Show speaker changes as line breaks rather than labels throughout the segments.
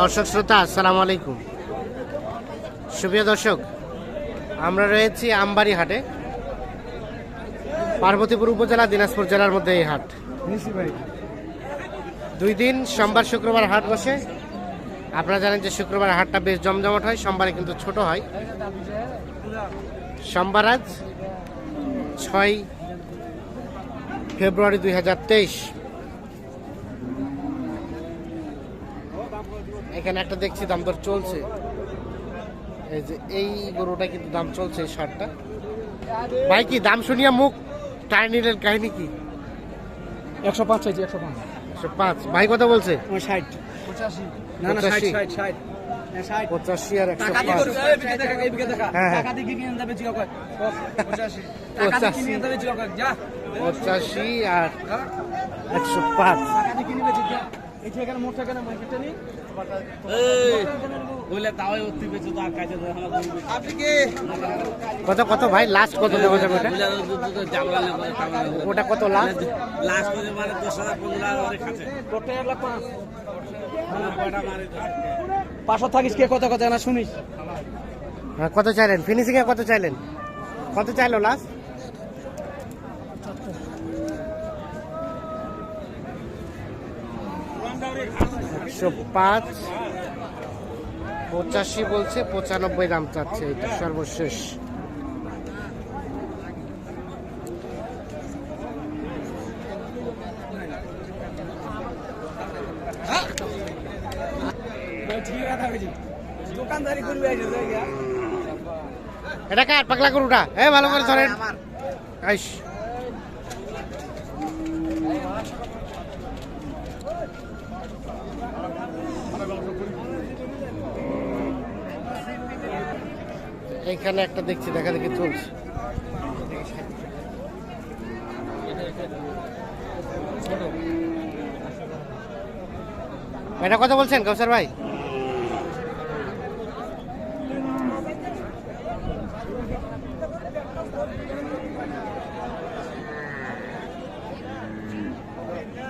দর্শক শ্রোতা, আসসালামু আলাইকুম। সুপ্রিয় দর্শক, আমরা রয়েছি আমবাড়ি হাটে, পার্বতীপুর উপজেলা, দিনাজপুর জেলার মধ্যে এই হাট। দুই দিন, সোমবার, শুক্রবার হাট বসে। আপনারা জানেন যে শুক্রবার হাটটা বেশ জমজমাট হয়, সোমবারে কিন্তু ছোট হয়। সোমবার আজ ছয় ফেব্রুয়ারি দুই হাজার তেইশ। এখানে একটা দেখছি দাম দর চলছে। এই যে এই গরুটা কিন্তু দাম চলছে এই শার্টটা ভাই কি দাম শুনিয়া মুখ টাই নিলেন কাহিনী কি?
একশো পাঁচ চাইছি একশো পাঁচ।
একশো পাঁচ। ভাই কথা বলছে?
ষাট। পঁচাশি। না না ষাট ষাট ষাট। হ্যাঁ,
পঁচাশি আর একশো পাঁচ। হ্যাঁ, হ্যাঁ।
পঁচাশি।
আর? একশো পাঁচ।
এই যে এখানে মোট?
কত কত ভাই? লাস্ট কত যাবে ওটা? ওটা কত লাস্ট
পাঁচ। পাঁচশো থাকিস কে? কত কথা না শুনিস।
হ্যাঁ, কত চাইলেন? ফিনিশিং এ কত চাইলেন? কত চাইলো লাস্ট একশো পাঁচ পঁচাশি বলছে পঁচানব্বই দাম চাচ্ছে এটা সর্বশেষ। এটা কার? পাগলা করুটা হ্যাঁ ভালো করে ধরেন। আইস। এইখানে একটা দেখছি, দেখা দেখি চলছে। এটা কথা বলছেন কৌসার ভাই?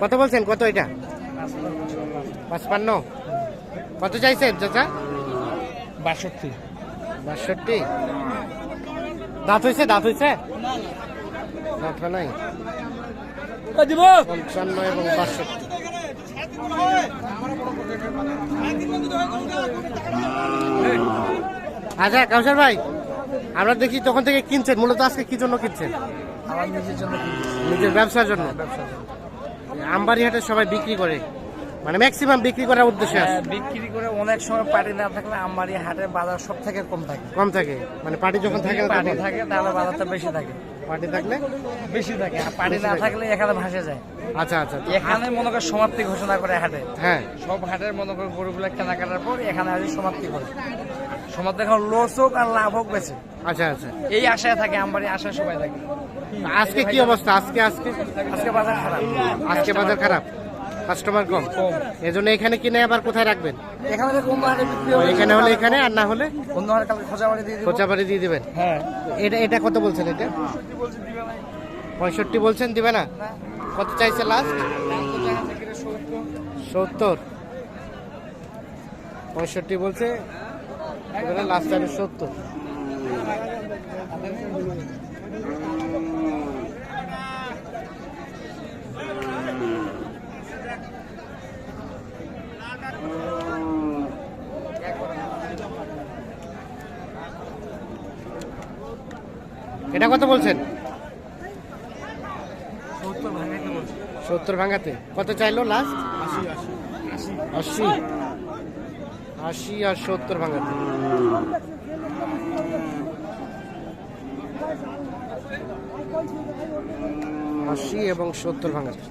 কত বলছেন? কত এটা? পাঁচপান্ন। কত চাইছেন, চাচা?
বাষট্টি।
বাষট্টি। দাঁত হয়েছে দাঁত হয়েছে দাঁত নাই? পঞ্চান্ন এবং বাষট্টি। আচ্ছা কাউসার ভাই আমরা দেখি তখন থেকে কিনছেন মূলত আজকে কি জন্য কিনছেন?
নিজের
নিজের ব্যবসার জন্য? আমবাড়ি হাটে সবাই বিক্রি করে। মানে ম্যাক্সিমাম বিক্রি করার উদ্দেশ্যে আছে?
হ্যাঁ, বিক্রি করে অনেক সময় পার্টি না থাকলে আমবাড়ি হাটের বাজার সব থেকে কম থাকে।
কম থাকে? মানে পার্টি যখন থাকে না
পার্টি থাকে তাহলে বাজারটা বেশি থাকে।
পার্টি থাকলে?
বেশি থাকে। আর পার্টি না থাকলে এখানে ভাসে যায়।
আচ্ছা আচ্ছা
এখানে মনে করে সমাপ্তি ঘোষণা করে হাটে।
হ্যাঁ।
সব হাটের মনে করে গরুগুলো কেনাকাটার পর এখানে আসে সমাপ্তি করে। সমাপ্তি এখন লস হোক আর লাভ হোক বেশি।
আচ্ছা আচ্ছা।
এই আশায় থাকে আমবাড়ি আশায় সবাই থাকে।
আজকে কি অবস্থা? আজকে আজকে?
আজকে বাজার খারাপ।
আজকে বাজার খারাপ? কাস্টমার কম।
কম
এজন্য এখানে কিনে আবার কোথায় রাখবেন?
এখানে
হলে এখানে আর না হলে খোঁচাবাড়ি দিয়ে দিবেন?
হ্যাঁ।
এটা এটা কত বলছেন এটা? পঁয়ষট্টি বলছেন দিবে না? কত চাইছে লাস্ট সত্তর। পঁয়ষট্টি বলছে লাস্ট চাইলে সত্তর। এটা কত বলছেন?
সত্তর
ভাঙাতে। কত চাইলো লাস্ট
আশি আশি।
আর সত্তর ভাঙাতে। আশি এবং সত্তর ভাঙাতে।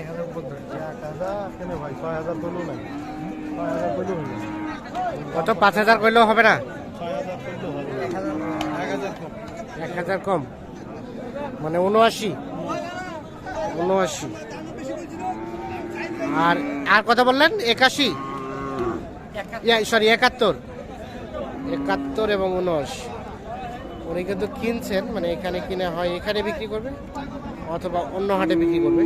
এখানে উপর ধরছে
কত? পাঁচ হাজার করলেও হবে না? এক হাজার কম। মানে উনআশি উনআশি আর আর কত বললেন? একাশি? সরি একাত্তর। একাত্তর এবং উনআশি উনি কিন্তু কিনছেন মানে এখানে কিনে হয় এখানে বিক্রি করবে অথবা অন্য হাটে বিক্রি করবে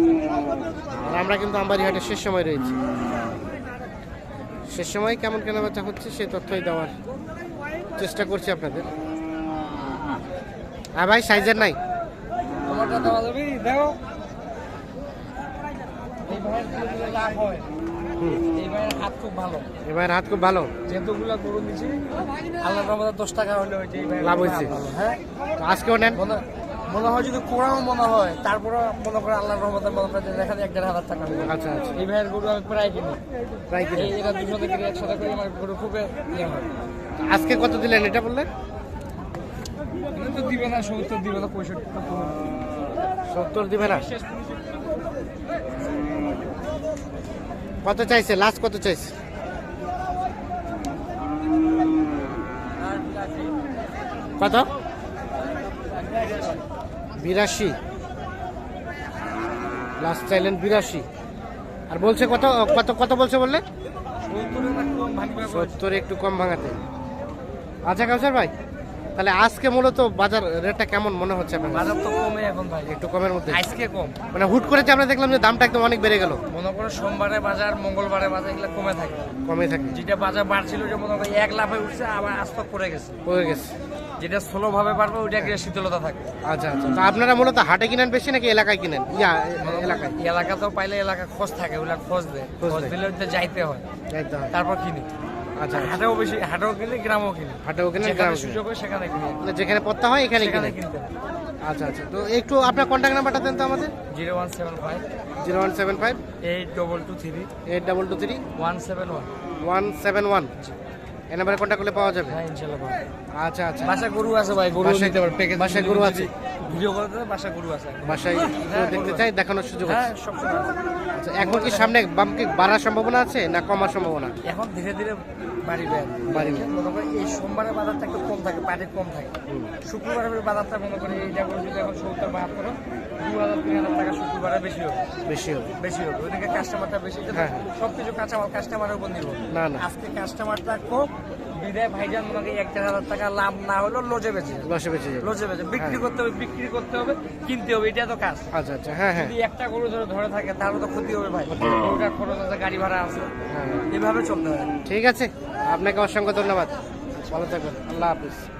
আর আমরা কিন্তু আমবাড়ি হাটে শেষ সময় রয়েছি। শেষ সময় কেমন কেনা বেচা হচ্ছে সেই তথ্যই দেওয়ার চেষ্টা করছি আপনাদের। হ্যাঁ ভাই সাইজের নাই? এবার হাত খুব ভালো।
যেহেতুগুলো গরু নিছি আল্লাহ রহমতে দশ টাকা হলে
লাভ হয়েছে।
হ্যাঁ।
আজকেও নেন?
মনে হয় যদি কোরআন মনে হয় তারপরে মনে করে আল্লাহ রহমতে মনে করে দেখা যায় এক দেড় হাজার টাকা।
আচ্ছা আচ্ছা।
এই ভাইয়ের গরু আমি প্রায় কিনি।
প্রায় কিনে
এটা দুশো থেকে একশো টাকা আমার গরু খুব ইয়ে হয়।
আজকে কত দিলেন এটা বললেন?
কিন্তু দিবে না সত্তর দিবে না পঁয়ষট্টি।
সত্তর দিবে না। কত চাইছে? লাস্ট কত চাইছে? কত? বিরাশি। লাস্ট চাইলেন বিরাশি। আর বলছে কত কত কত বলছে বললে? সত্তর একটু কম ভাঙাতে। আচ্ছা কাউসার ভাই তাহলে আজকে মূলত বাজার রেটটা কেমন মনে হচ্ছে আপনার?
বাজার তো কমে এখন ভাই।
একটু কমের মধ্যে।
আজকে কম।
মানে হুট করে যে আমরা দেখলাম যে দামটা একদম অনেক বেড়ে গেল।
মনে করো সোমবারে বাজার মঙ্গলবারে বাজার এগুলো কমে থাকে।
কমে থাকে।
যেটা বাজার বাড়ছিল যে মনে করো এক লাফে উঠছে আবার আস্তক পড়ে গেছে।
পড়ে গেছে।
যেটা স্লো ভাবে পারবে ওইটা গিয়ে শীতলতা থাকে।
আচ্ছা আচ্ছা তো আপনারা মূলত হাটে কিনেন বেশি নাকি এলাকায় কিনেন? ইয়া এলাকায়?
এলাকা তো পাইলে এলাকা খোঁজ থাকে ওগুলা খোঁজ দেয়।
খোঁজ।
দিলে ওইটা যাইতে হয়।
একদম
তারপর কিনি।
আচ্ছা আচ্ছা।
হাটেও বেশি হাটেও কিনি গ্রামও কিনি।
হাটেও
যেখানে সুযোগ হয় সেখানে কিনি।
মানে যেখানে পড়তে হয় এখানে
কিনতে
আচ্ছা আচ্ছা। তো একটু আপনার কন্ট্যাক্ট নাম্বারটা দেন তো আমাদের।
Zero one seven five
zero one seven five
eight double two three
eight double two three
one seven one.
One seven one. এই নাম্বারে কন্ট্যাক্ট করলে পাওয়া যাবে
হ্যাঁ ইনশাল্লাহ পাবো।
আচ্ছা আচ্ছা
বাসা গরু আছে ভাই গরু
বাসায়-
নিতে পারবে প্যাকেজ
বাসায় গরু আছে?
ভিডিও করতে বাসা গরু আছে
বাসায় কেউ দেখতে চাই দেখানোর সুযোগ
হ্যাঁ
আছে
সব সময় আছে।
আচ্ছা এখন কি সামনে বাম কি বাড়ার সম্ভাবনা আছে না কমার সম্ভাবনা
এখন ধীরে ধীরে বাড়িবে আর কি।
বাড়িবে।
মনে এই সোমবারে বাজারটা একটু কম থাকে পাটে কম থাকে শুক্রবারের বাজারটা মনে করে এইটা করে যদি এখন সত্তর বাহাত্তর দু হাজার তিন হাজার টাকা বেশি হবে।
বেশি হবে।
বেশি হবে। কাস্টমারটা বেশি।
হ্যাঁ।
সব কিছু কাঁচামাল কাস্টমারের উপর নির্ভর।
না না।
আজকে কাস্টমারটা কম বিদায় ভাইজান মনে এক দেড় হাজার টাকা লাভ না হলেও লজে বেঁচে যাবে।
লসে বেঁচে
লজে বেঁচে। বিক্রি করতে হবে বিক্রি করতে হবে কিনতে হবে এটা তো কাজ।
আচ্ছা আচ্ছা। হ্যাঁ হ্যাঁ।
যদি একটা গরু ধরে ধরে থাকে তাহলে তো ক্ষতি হবে ভাই। গরুটার খরচ আছে গাড়ি ভাড়া আছে।
হ্যাঁ।
এভাবে চলতে হয়।
ঠিক আছে। আপনাকে অসংখ্য ধন্যবাদ। ভালো থাকবেন। আল্লাহ হাফিজ।